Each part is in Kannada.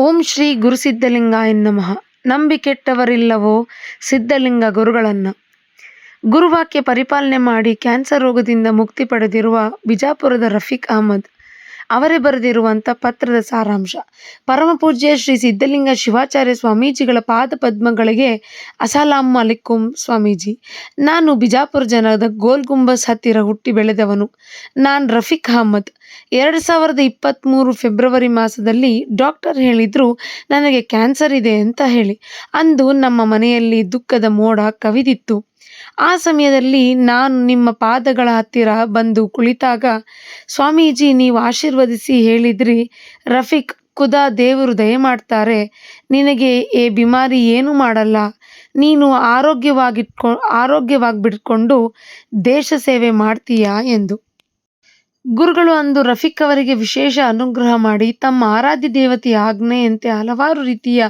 ಓಂ ಶ್ರೀ ಗುರುಸಿದ್ಧಲಿಂಗಾಯ ನಮಃ. ನಂಬಿಕೆಟ್ಟವರಿಲ್ಲವೋ ಸಿದ್ಧಲಿಂಗ ಗುರುಗಳನ್ನು. ಗುರುವಾಕ್ಯ ಪರಿಪಾಲನೆ ಮಾಡಿ ಕ್ಯಾನ್ಸರ್ ರೋಗದಿಂದ ಮುಕ್ತಿ ಪಡೆದಿರುವ ಬಿಜಾಪುರದ ರಫೀಕ್ ಅಹಮದ್ ಅವರೇ ಬರೆದಿರುವಂಥ ಪತ್ರದ ಸಾರಾಂಶ. ಪರಮಪೂಜ್ಯ ಶ್ರೀ ಸಿದ್ಧಲಿಂಗ ಶಿವಾಚಾರ್ಯ ಸ್ವಾಮೀಜಿಗಳ ಪಾದ ಪದ್ಮಗಳಿಗೆ ಅಸಲಾಂ ಅಲಿಕುಂ ಸ್ವಾಮೀಜಿ. ನಾನು ಬಿಜಾಪುರ ಜನದ ಗೋಲ್ಗುಂಬಸ್ ಹತ್ತಿರ ಹುಟ್ಟಿ ಬೆಳೆದವನು. ನಾನು ರಫೀಕ್ ಅಹಮದ್. ಎರಡು ಸಾವಿರದ ಇಪ್ಪತ್ತ್ಮೂರು ಫೆಬ್ರವರಿ ಮಾಸದಲ್ಲಿ ಡಾಕ್ಟರ್ ಹೇಳಿದರು, ನನಗೆ ಕ್ಯಾನ್ಸರ್ ಇದೆ ಅಂತ ಹೇಳಿ. ಅಂದು ನಮ್ಮ ಮನೆಯಲ್ಲಿ ದುಃಖದ ಮೋಡ ಕವಿದಿತ್ತು. ಆ ಸಮಯದಲ್ಲಿ ನಾನು ನಿಮ್ಮ ಪಾದಗಳ ಹತ್ತಿರ ಬಂದು ಕುಳಿತಾಗ, ಸ್ವಾಮೀಜಿ ನೀವು ಆಶೀರ್ವದಿಸಿ ಹೇಳಿದ್ರಿ, ರಫೀಕ್ ಖುದಾ ದೇವರು ದಯ ಮಾಡ್ತಾರೆ, ನಿನಗೆ ಏ ಬಿಮಾರಿ ಏನೂ ಮಾಡಲ್ಲ, ನೀನು ಆರೋಗ್ಯವಾಗಿಟ್ಕೊ ಆರೋಗ್ಯವಾಗಿ ಬಿಟ್ಕೊಂಡು ದೇಶ ಸೇವೆ ಮಾಡ್ತೀಯಾ ಎಂದು. ಗುರುಗಳು ಅಂದು ರಫೀಕ್ ಅವರಿಗೆ ವಿಶೇಷ ಅನುಗ್ರಹ ಮಾಡಿ ತಮ್ಮ ಆರಾಧ್ಯ ದೇವತೆಯ ಆಜ್ಞೆಯಂತೆ ಹಲವಾರು ರೀತಿಯ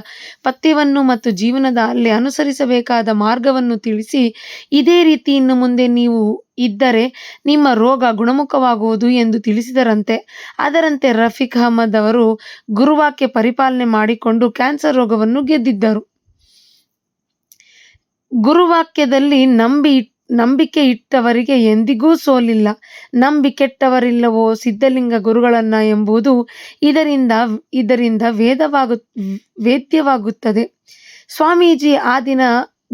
ಪಥ್ಯವನ್ನು ಮತ್ತು ಜೀವನದ ಅಲ್ಲಿ ಅನುಸರಿಸಬೇಕಾದ ಮಾರ್ಗವನ್ನು ತಿಳಿಸಿ ಇದೇ ರೀತಿ ಇನ್ನು ಮುಂದೆ ನೀವು ಇದ್ದರೆ ನಿಮ್ಮ ರೋಗ ಗುಣಮುಖವಾಗುವುದು ಎಂದು ತಿಳಿಸಿದರಂತೆ. ಅದರಂತೆ ರಫೀಕ್ ಅಹಮದ್ ಅವರು ಗುರುವಾಕ್ಯ ಪರಿಪಾಲನೆ ಮಾಡಿಕೊಂಡು ಕ್ಯಾನ್ಸರ್ ರೋಗವನ್ನು ಗೆದ್ದಿದ್ದರು. ಗುರುವಾಕ್ಯದಲ್ಲಿ ನಂಬಿ ನಂಬಿಕೆ ಇಟ್ಟವರಿಗೆ ಎಂದಿಗೂ ಸೋಲಿಲ್ಲ. ನಂಬಿಕೆಟ್ಟವರಿಲ್ಲವೋ ಸಿದ್ಧಲಿಂಗ ಗುರುಗಳನ್ನ ಎಂಬುದು ಇದರಿಂದ ಇದರಿಂದ ವೇದವಾಗು, ವೇದ್ಯವಾಗುತ್ತದೆ. ಸ್ವಾಮೀಜಿ ಆ ದಿನ,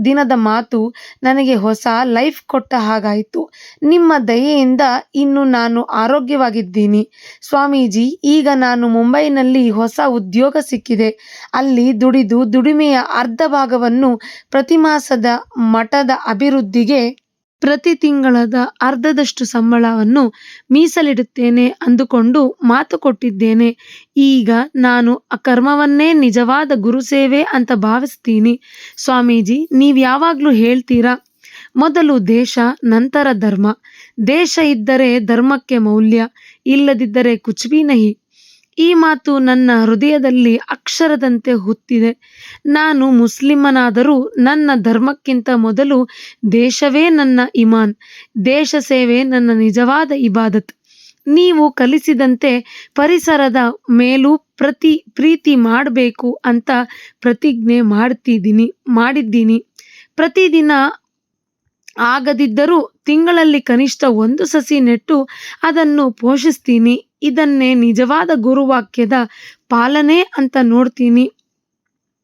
ದಿನದ ಮಾತು ನನಗೆ ಹೊಸ ಲೈಫ್ ಕೊಟ್ಟ ಹಾಗಾಯಿತು. ನಿಮ್ಮ ದಯೆಯಿಂದ ಇನ್ನು ನಾನು ಆರೋಗ್ಯವಾಗಿದ್ದೀನಿ. ಸ್ವಾಮೀಜಿ, ಈಗ ನಾನು ಮುಂಬೈನಲ್ಲಿ ಹೊಸ ಉದ್ಯೋಗ ಸಿಕ್ಕಿದೆ. ಅಲ್ಲಿ ದುಡಿದು ದುಡಿಮೆಯ ಅರ್ಧ ಭಾಗವನ್ನು ಪ್ರತಿ ಮಾಸದ ಮಠದ ಅಭಿವೃದ್ಧಿಗೆ ಪ್ರತಿ ತಿಂಗಳದ ಅರ್ಧದಷ್ಟು ಸಂಬಳವನ್ನು ಮೀಸಲಿಡುತ್ತೇನೆ ಅಂದುಕೊಂಡು ಮಾತು ಕೊಟ್ಟಿದ್ದೇನೆ. ಈಗ ನಾನು ಅಕರ್ಮವನ್ನೇ ಕರ್ಮವನ್ನೇ ನಿಜವಾದ ಗುರುಸೇವೆ ಅಂತ ಭಾವಿಸ್ತೀನಿ. ಸ್ವಾಮೀಜಿ, ನೀವು ಯಾವಾಗಲೂ ಹೇಳ್ತೀರಾ? ಮೊದಲು ದೇಶ, ನಂತರ ಧರ್ಮ. ದೇಶ ಇದ್ದರೆ ಧರ್ಮಕ್ಕೆ ಮೌಲ್ಯ, ಇಲ್ಲದಿದ್ದರೆ ಕುಚ್ಬಿ ನಹಿ. ಈ ಮಾತು ನನ್ನ ಹೃದಯದಲ್ಲಿ ಅಕ್ಷರದಂತೆ ಹುತ್ತಿದೆ. ನಾನು ಮುಸ್ಲಿಮನಾದರೂ ನನ್ನ ಧರ್ಮಕ್ಕಿಂತ ಮೊದಲು ದೇಶವೇ ನನ್ನ ಇಮಾನ್, ದೇಶ ಸೇವೆ ನನ್ನ ನಿಜವಾದ ಇಬಾದತ್. ನೀವು ಕಲಿಸಿದಂತೆ ಪರಿಸರದ ಮೇಲೂ ಪ್ರತಿ ಪ್ರೀತಿ ಮಾಡಬೇಕು ಅಂತ ಪ್ರತಿಜ್ಞೆ ಮಾಡ್ತಿದ್ದೀನಿ, ಮಾಡಿದ್ದೀನಿ. ಪ್ರತಿದಿನ ಆಗದಿದ್ದರೂ ತಿಂಗಳಲ್ಲಿ ಕನಿಷ್ಠ ಒಂದು ಸಸಿ ನೆಟ್ಟು ಅದನ್ನು ಪೋಷಿಸ್ತೀನಿ. ಇದನ್ನೇ ನಿಜವಾದ ಗುರುವಾಕ್ಯದ ಪಾಲನೆ ಅಂತ ನೋಡ್ತೀನಿ.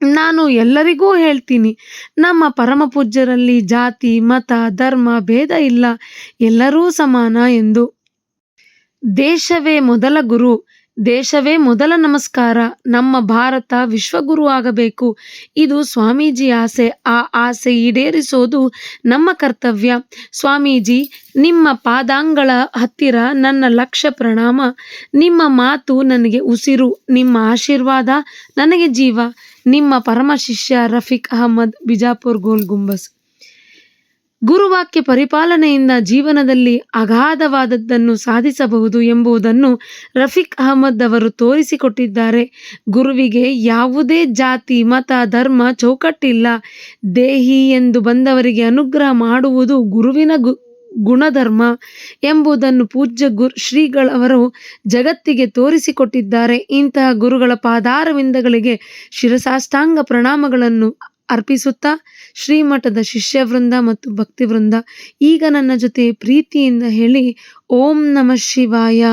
ನಾನು ಎಲ್ಲರಿಗೂ ಹೇಳ್ತೀನಿ, ನಮ್ಮ ಪರಮಪೂಜ್ಯರಲ್ಲಿ ಜಾತಿ, ಮತ, ಧರ್ಮ, ಭೇದ ಇಲ್ಲ, ಎಲ್ಲರೂ ಸಮಾನ ಎಂದು. ದೇಶವೇ ಮೊದಲ ಗುರು ದೇಶವೇ ಮೊದಲ ನಮಸ್ಕಾರ. ನಮ್ಮ ಭಾರತ ವಿಶ್ವಗುರು ಆಗಬೇಕು. ಇದು ಸ್ವಾಮೀಜಿ ಆಸೆ. ಆ ಆಸೆ ಈಡೇರಿಸೋದು ನಮ್ಮ ಕರ್ತವ್ಯ. ಸ್ವಾಮೀಜಿ, ನಿಮ್ಮ ಪಾದಾಂಗಳ ಹತ್ತಿರ ನನ್ನ ಲಕ್ಷ ಪ್ರಣಾಮ. ನಿಮ್ಮ ಮಾತು ನನಗೆ ಉಸಿರು. ನಿಮ್ಮ ಆಶೀರ್ವಾದ ನನಗೆ ಜೀವ. ನಿಮ್ಮ ಪರಮ ಶಿಷ್ಯ ರಫೀಕ್ ಅಹಮ್ಮದ್ ಬಿಜಾಪುರ್ ಗೋಲ್ ಗುಂಬಸ್. ಗುರುವಾಕ್ಯ ಪರಿಪಾಲನೆಯಿಂದ ಜೀವನದಲ್ಲಿ ಅಗಾಧವಾದದ್ದನ್ನು ಸಾಧಿಸಬಹುದು ಎಂಬುದನ್ನು ರಫೀಕ್ ಅಹಮದ್ ಅವರು ತೋರಿಸಿಕೊಟ್ಟಿದ್ದಾರೆ. ಗುರುವಿಗೆ ಯಾವುದೇ ಜಾತಿ, ಮತ, ಧರ್ಮ ಚೌಕಟ್ಟಿಲ್ಲ. ದೇಹಿ ಎಂದು ಬಂದವರಿಗೆ ಅನುಗ್ರಹ ಮಾಡುವುದು ಗುರುವಿನ ಗು, ಗುಣಧರ್ಮ ಎಂಬುದನ್ನು ಪೂಜ್ಯ ಗುರು ಶ್ರೀಗಳವರು ಜಗತ್ತಿಗೆ ತೋರಿಸಿಕೊಟ್ಟಿದ್ದಾರೆ. ಇಂತಹ ಗುರುಗಳ ಪಾದಾರವಿಂದಗಳಿಗೆ ಶಿರಸಾಷ್ಟಾಂಗ ಪ್ರಣಾಮಗಳನ್ನು ಅರ್ಪಿಸುತ್ತಾ ಶ್ರೀಮಠದ ಶಿಷ್ಯವೃಂದ ಮತ್ತು ಭಕ್ತಿವೃಂದ ಈಗ ನನ್ನ ಜೊತೆ ಪ್ರೀತಿಯಿಂದ ಹೇಳಿ ಓಂ ನಮಃ ಶಿವಾಯ.